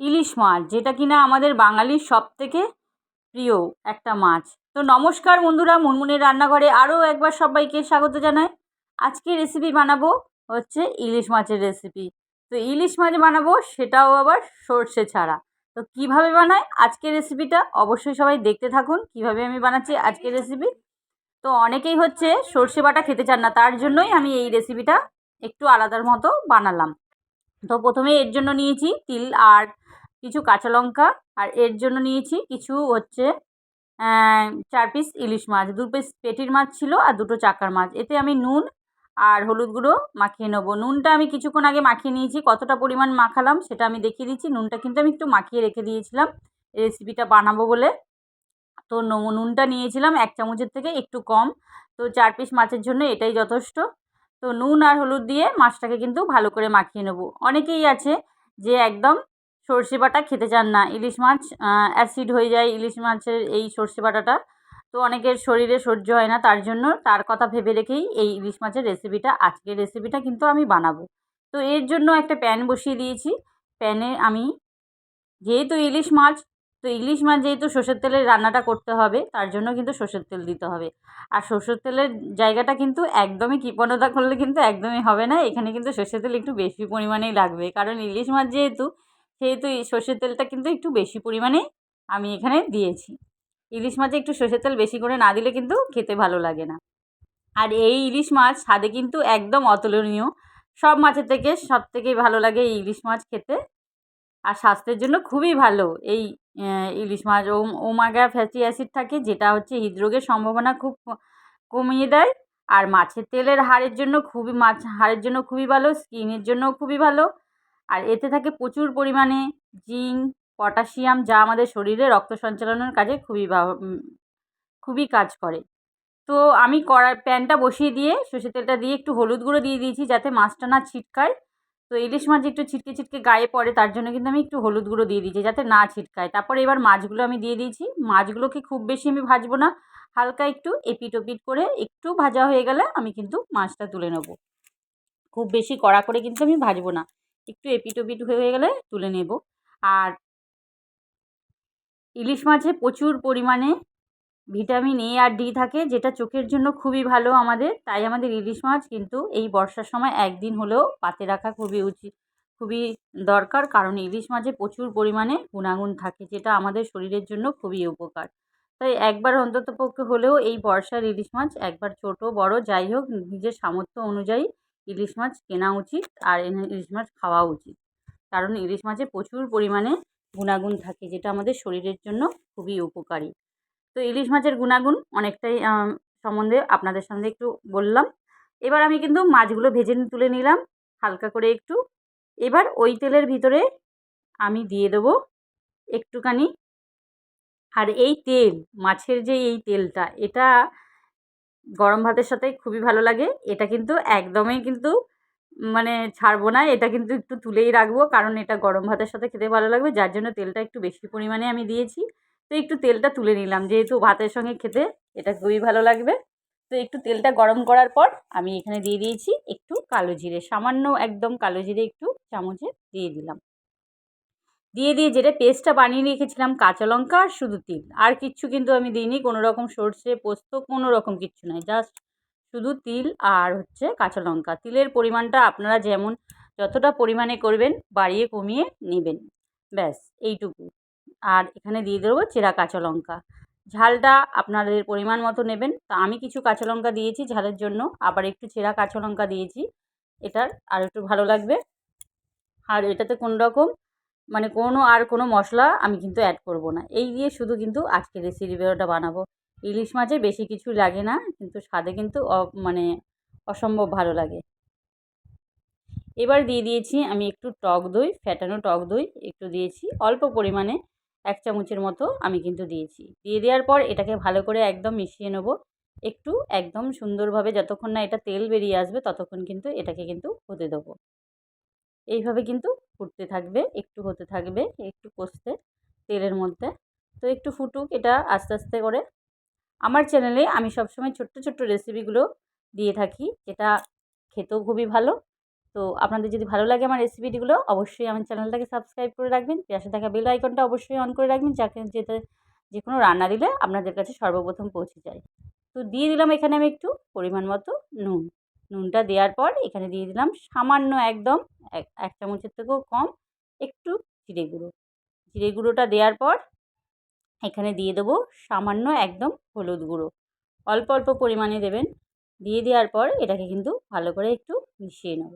ইলিশ মাছ, যেটা কিনা আমাদের বাঙালির সব থেকে প্রিয় একটা মাছ। তো নমস্কার বন্ধুরা, মুনমুনের রান্নাঘরে আরও একবার সবাইকে স্বাগত জানাই। আজকে রেসিপি বানাবো হচ্ছে ইলিশ মাছের রেসিপি তো ইলিশ মাছ বানাবো, সেটাও আবার সর্ষে ছাড়া। তো কীভাবে বানায় আজকের রেসিপিটা অবশ্যই সবাই দেখতে থাকুন, কীভাবে আমি বানাচ্ছি আজকের রেসিপি তো অনেকেই হচ্ছে সর্ষে বাটা খেতে চান না, তার জন্যই আমি এই রেসিপিটা একটু আলাদার মতো বানালাম। তো প্রথমে এর জন্য নিয়েছি তিল আর কিছু কাঁচা লঙ্কা আর এর জন্য নিয়েছি কিছু হচ্ছে চার পিস ইলিশ মাছ। দু পিস পেটির মাছ ছিল আর দুটো চাকার মাছ। এতে আমি নুন আর হলুদ গুঁড়ো মাখিয়ে নেব। নুনটা আমি কিছুক্ষণ আগে মাখিয়ে নিয়েছি। কতটা পরিমাণ মাখালাম সেটা আমি দেখিয়ে দিচ্ছি। নুনটা কিন্তু আমি একটু মাখিয়ে রেখে দিয়েছিলাম। রেসিপিটা বানাবো বলে। তো নুনটা নিয়েছিলাম এক চামচের থেকে একটু কম। তো চার পিস মাছের জন্য এটাই যথেষ্ট। তো নুন আর হলুদ দিয়ে মাছটাকে কিন্তু ভালো করে মাখিয়ে নেব। অনেকেই আছে যে একদম সর্ষে বাটা খেতে চান না। ইলিশ মাছ অ্যাসিড হয়ে যায় ইলিশ মাছের এই সর্ষে বাটাটা। তো অনেকের শরীরে সহ্য হয় না, তার জন্য তার কথা ভেবে রেখেই এই ইলিশ মাছের রেসিপিটা আজকের রেসিপিটা কিন্তু আমি বানাবো। তো এর জন্য একটা প্যান বসিয়ে দিয়েছি। প্যানে আমি যেহেতু ইলিশ মাছ, তো ইলিশ মাছ যেহেতু সর্ষের তেলের রান্নাটা করতে হবে, তার জন্য কিন্তু সর্ষের তেল দিতে হবে। আর সর্ষের তেলের জায়গাটা কিন্তু একদমই কৃপণতা করলে কিন্তু একদমই হবে না। এখানে কিন্তু সর্ষের তেল একটু বেশি পরিমাণেই লাগবে। কারণ ইলিশ মাছ যেহেতু সেহেতু এই সর্ষের তেলটা কিন্তু একটু বেশি পরিমাণে আমি এখানে দিয়েছি। ইলিশ মাছে একটু সর্ষের তেল বেশি করে না দিলে কিন্তু খেতে ভালো লাগে না। আর এই ইলিশ মাছ স্বাদে কিন্তু একদম অতুলনীয়। সব মাছের থেকে সব থেকেই ভালো লাগে এই ইলিশ মাছ খেতে। আর স্বাস্থ্যের জন্য খুবই ভালো এই ইলিশ মাছ। ওমাগা ফ্যাটি অ্যাসিড থাকে যেটা হচ্ছে হৃদরোগের সম্ভাবনা খুব কমিয়ে দেয়। আর মাছের তেলের হাড়ের জন্য খুবই, মাছ হাড়ের জন্য খুবই ভালো, স্কিনের জন্যও খুবই ভালো। আর এতে থাকে প্রচুর পরিমাণে জিঙ্ক, পটাশিয়াম, যা আমাদের শরীরে রক্ত সঞ্চালনের কাজে খুবই খুবই কাজ করে। তো আমি কড়া প্যানটা বসিয়ে দিয়ে সর্ষের তেলটা দিয়ে একটু হলুদ গুঁড়ো দিয়ে দিয়েছি যাতে মাছটা না ছিটকায়। তো ইলিশ মাছ একটু ছিটকে ছিটকে গায়ে পড়ে, তার জন্য কিন্তু আমি একটু হলুদ গুঁড়ো দিয়ে দিয়েছি যাতে না ছিটকায়। তারপরে এবার মাছগুলো আমি দিয়ে দিয়েছি। মাছগুলোকে খুব বেশি আমি ভাজবো না, হালকা একটু এপিট ওপিট করে একটু ভাজা হয়ে গেলে আমি কিন্তু মাছটা তুলে নেব। খুব বেশি কড়া করে কিন্তু আমি ভাজবো না। একটু এপিট ওপিট হয়ে গেলে তুলে নেব। আর ইলিশ মাছে প্রচুর পরিমাণে ভিটামিন এ আর ডি থাকে, যেটা চোখের জন্য খুবই ভালো আমাদের। তাই আমাদের ইলিশ মাছ কিন্তু এই বর্ষার সময় একদিন হলেও পাতে রাখা খুবই উচিত, খুবই দরকার। কারণ ইলিশ মাছে প্রচুর পরিমাণে গুণাগুণ থাকে, যেটা আমাদের শরীরের জন্য খুবই উপকার। তাই একবার অন্তত পক্ষে হলেও এই বর্ষার ইলিশ মাছ, একবার ছোট, বড়, যাই হোক, নিজের সামর্থ্য অনুযায়ী ইলিশ মাছ কেনা উচিত আর ইলিশ মাছ খাওয়া উচিত। কারণ ইলিশ মাছে প্রচুর পরিমাণে গুণাগুণ থাকে, যেটা আমাদের শরীরের জন্য খুবই উপকারী। তো ইলিশ মাছের গুণাগুণ অনেকটাই সম্বন্ধে আপনাদের সামনে একটু বললাম। এবার আমি কিন্তু মাছগুলো ভেজে তুলে নিলাম হালকা করে একটু। এবার ওই তেলের ভিতরে আমি দিয়ে দেবো একটুখানি। আর এই তেল, মাছের যে এই তেলটা, এটা গরম ভাতের সাথে খুবই ভালো লাগে। এটা কিন্তু একদমই কিন্তু মানে ছাড়বো না। এটা কিন্তু একটু তুলেই রাখব, কারণ এটা গরম ভাতের সাথে খেতে ভালো লাগবে। যার জন্য তেলটা একটু বেশি পরিমাণে আমি দিয়েছি। তো একটু তেলটা তুলে নিলাম। যেহেতু ভাতের সঙ্গে খেতে এটা খুবই ভালো লাগবে। তো একটু তেলটা গরম করার পর আমি এখানে দিয়ে দিয়েছি একটু কালো জিরে। সামান্য একদম কালো জিরে একটু চামচে দিয়ে দিলাম। দিয়ে দিয়ে যেটা পেস্টটা বানিয়ে রেখেছিলাম কাঁচা লঙ্কা আর শুধু তিল। আর কিচ্ছু কিন্তু আমি দিইনি, কোনো রকম সর্ষে, পোস্ত, কোনো রকম কিচ্ছু নয় জাস্ট শুধু তিল আর হচ্ছে কাঁচা লঙ্কা। তিলের পরিমাণটা আপনারা যেমন যতটা পরিমাণে করবেন, বাড়িয়ে কমিয়ে নেবেন। ব্যাস, এইটুকু। আর এখানে দিয়ে দেবো চেরা কাঁচা লঙ্কা। ঝালটা আপনাদের পরিমাণ মতো নেবেন। তা আমি কিছু কাঁচা লঙ্কা দিয়েছি ঝালের জন্য, আবার একটু চেরা কাঁচা লঙ্কা দিয়েছি। এটার আর একটু ভালো লাগবে। আর এটাতে কোনো রকম মানে কোনো আর কোনো মশলা আমি কিন্তু অ্যাড করব না। এই দিয়ে শুধু কিন্তু আজকে রেসিপিটা বানাবো। ইলিশ মাছে বেশি কিছু লাগে না, কিন্তু স্বাদে কিন্তু মানে অসম্ভব ভালো লাগে। এবার দিয়ে দিয়েছি আমি একটু টক দই ফ্যাটানো টক দই একটু দিয়েছি। অল্প পরিমাণে এক চামচের মতো আমি কিন্তু দিয়েছি। দিয়ে দেওয়ার পর এটাকে ভালো করে একদম মিশিয়ে নেব। একটু একদম সুন্দরভাবে যতক্ষণ না এটা তেল বেরিয়ে আসবে ততক্ষণ কিন্তু এটাকে কিন্তু হতে দেবো। এইভাবে কিন্তু ফুটতে থাকবে, একটু হতে থাকবে, একটু কষতে তেলের মধ্যে। তো একটু ফুটুক, এটা আস্তে আস্তে করে। আমার চ্যানেলে আমি সবসময় ছোট্ট ছোট্ট রেসিপিগুলো দিয়ে থাকি, যেটা খেতেও খুবই ভালো। তো আপনাদের যদি ভালো লাগে আমার রেসিপিটিগুলো অবশ্যই আমার চ্যানেলটাকে সাবস্ক্রাইব করে রাখবেন। পাশে থাকা বেল আইকনটা অবশ্যই অন করে রাখবেন, যাকে যেতে যে কোনো রান্না দিলে আপনাদের কাছে সর্বপ্রথম পৌঁছে যায়। তো দিয়ে দিলাম এখানে আমি একটু পরিমাণ মতো নুন। নুনটা দেওয়ার পর এখানে দিয়ে দিলাম সামান্য একদম এক এক চামচের থেকেও কম, একটু জিরে গুঁড়ো। জিরে গুঁড়োটা দেওয়ার পর এখানে দিয়ে দেবো সামান্য একদম হলুদ গুঁড়ো। অল্প অল্প পরিমাণে দেবেন। দিয়ে দেওয়ার পর এটাকে কিন্তু ভালো করে একটু মিশিয়ে নেব।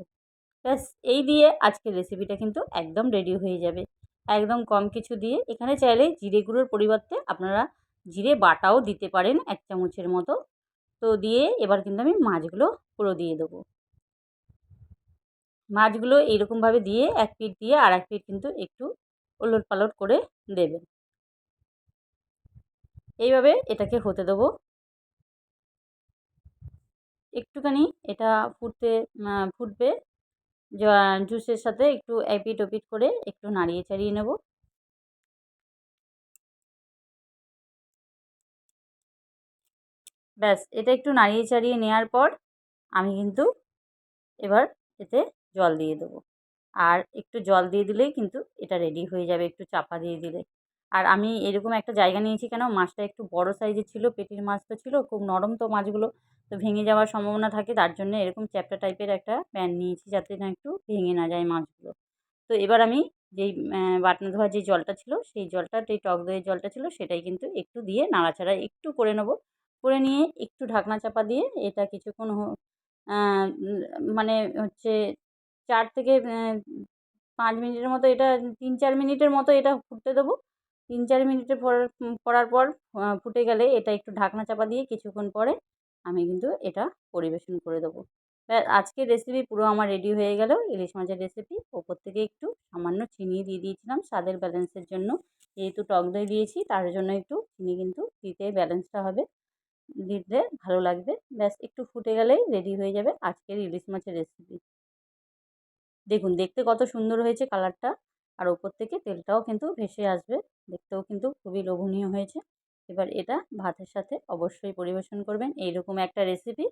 ব্যাস, এই দিয়ে আজকের রেসিপিটা কিন্তু একদম রেডি হয়ে যাবে। একদম কম কিছু দিয়ে এখানে চাইলে জিরে গুঁড়োর পরিবর্তে আপনারা জিরে বাটাও দিতে পারেন এক চামচের মতো। তো দিয়ে এবার কিন্তু আমি মাছগুলো পুরো দিয়ে দেবো। মাছগুলো এইরকমভাবে দিয়ে এক পিঠ দিয়ে আর এক পিঠ কিন্তু একটু ওলট পালট করে দেবেন। এইভাবে এটাকে হতে দেবো। একটুখানি এটা ফুটতে ফুটবে। জুসের সাথে একটু এপিট ওপিট করে একটু নাড়িয়ে চাড়িয়ে নেব। ব্যাস, এটা একটু নাড়িয়ে চাড়িয়ে নেওয়ার পর আমি কিন্তু এবার এতে জল দিয়ে দেবো। আর একটু জল দিয়ে দিলেই কিন্তু এটা রেডি হয়ে যাবে, একটু চাপা দিয়ে দিলে। আর আমি এরকম একটা জায়গা নিয়েছি কেন, মাছটা একটু বড় সাইজের ছিল, পেটির মাছ তো ছিল, খুব নরম তো মাছগুলো, তো ভেঙে যাওয়ার সম্ভাবনা থাকে, তার জন্য এরকম চ্যাপ্টা টাইপের একটা প্যান নিয়েছি যাতে না একটু ভেঙে না যায় মাছগুলো। তো এবার আমি যেই বাটনা ধোয়া যে জলটা ছিল, সেই জলটা, যেই টক দইয়ের জলটা ছিল, সেটাই কিন্তু একটু দিয়ে নাড়াচাড়া একটু করে নেব। করে নিয়ে একটু ঢাকনা চাপা দিয়ে এটা কিছুক্ষণ মানে হচ্ছে চার থেকে পাঁচ মিনিটের মতো এটা, তিন চার মিনিটের মতো এটা ফুটতে দেবো। তিন চার মিনিটে পড়ার পর ফুটে গেলে এটা একটু ঢাকনা চাপা দিয়ে কিছুক্ষণ পরে আমি কিন্তু এটা পরিবেশন করে দেবো। আজকের রেসিপি পুরো আমার রেডি হয়ে গেল। ইলিশ মাছের রেসিপি ওপর থেকে একটু সামান্য চিনি দিয়ে দিয়েছিলাম। স্বাদের ব্যালেন্সের জন্য যেহেতু টক দই দিয়েছি, তার জন্য একটু চিনি কিন্তু দিতে ব্যালেন্সটা হবে। দিতে ভালো লাগবে। ব্যাস, একটু ফুটে গেলেই রেডি হয়ে যাবে আজকের ইলিশ মাছের রেসিপি দেখুন, দেখতে কত সুন্দর হয়েছে কালারটা আর ওপর থেকে তেলটাও কিন্তু ভেসে আসবে। দেখতেও কিন্তু খুবই লোভনীয় হয়েছে। এবার এটা ভাতের সাথে অবশ্যই পরিবেশন করবেন। এইরকম একটা রেসিপি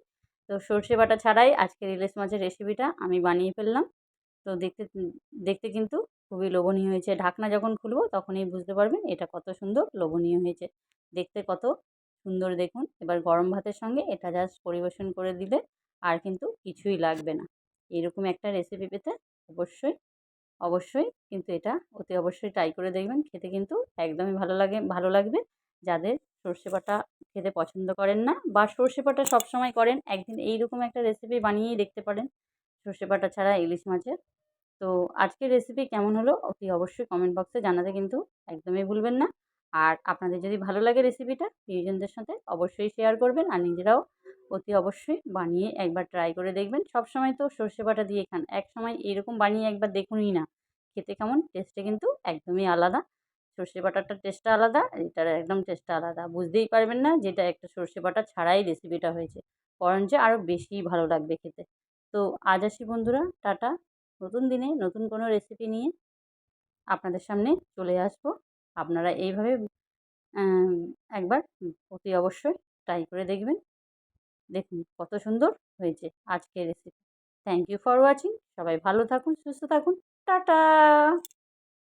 তো সর্ষে বাটা ছাড়াই আজকের ইলিশ মাছের রেসিপিটা আমি বানিয়ে ফেললাম। তো দেখতে দেখতে কিন্তু খুবই লোভনীয় হয়েছে। ঢাকনা যখন খুলবো তখনই বুঝতে পারবেন এটা কত সুন্দর, লোভনীয় হয়েছে। দেখতে কত সুন্দর দেখুন। এবার গরম ভাতের সঙ্গে এটা জাস্ট পরিবেশন করে দিলে আর কিন্তু কিছুই লাগবে না। এরকম একটা রেসিপি পেতে অবশ্যই অবশ্যই কিন্তু এটা অতি অবশ্যই ট্রাই করে দেখবেন। খেতে কিন্তু একদমই ভালো লাগে, ভালো লাগবে। যাদের সর্ষে বাটা খেতে পছন্দ করেন না বা সর্ষে বাটা সবসময় করেন, একদিন এইরকম একটা রেসিপি বানিয়েই দেখতে পারেন। সর্ষে বাটা ছাড়া ইলিশ মাছের। তো আজকের রেসিপি কেমন হলো অতি অবশ্যই কমেন্ট বক্সে জানাতে কিন্তু একদমই ভুলবেন না। আর আপনাদের যদি ভালো লাগে রেসিপিটা প্রিয়জনদের সাথে অবশ্যই শেয়ার করবেন। আর নিজেরাও অতি অবশ্যই বানিয়ে একবার ট্রাই করে দেখবেন। সব সময় তো সর্ষে বাটা দিয়ে খান। এক সময় এরকম বানিয়ে একবার দেখুনই না। খেতে কেমন? টেস্টে কিন্তু একদমই আলাদা। সর্ষে বাটারটার টেস্টটা আলাদা, এটার একদম টেস্টটা আলাদা। বুঝতেই পারবেন না যেটা একটা সর্ষে বাটা ছাড়াই রেসিপিটা হয়েছে। বরঞ্চ আরও বেশি ভালো লাগবে খেতে। তো আজ আসি বন্ধুরা, টাটা। নতুন দিনে নতুন কোনো রেসিপি নিয়ে আপনাদের সামনে চলে আসব। আপনারা এইভাবে একবার অতি অবশ্যই ট্রাই করে দেখবেন। দেখুন কত সুন্দর হয়েছে আজকের recipe thank you for watching সবাই ভালো থাকুন, সুস্থ থাকুন। টাটা!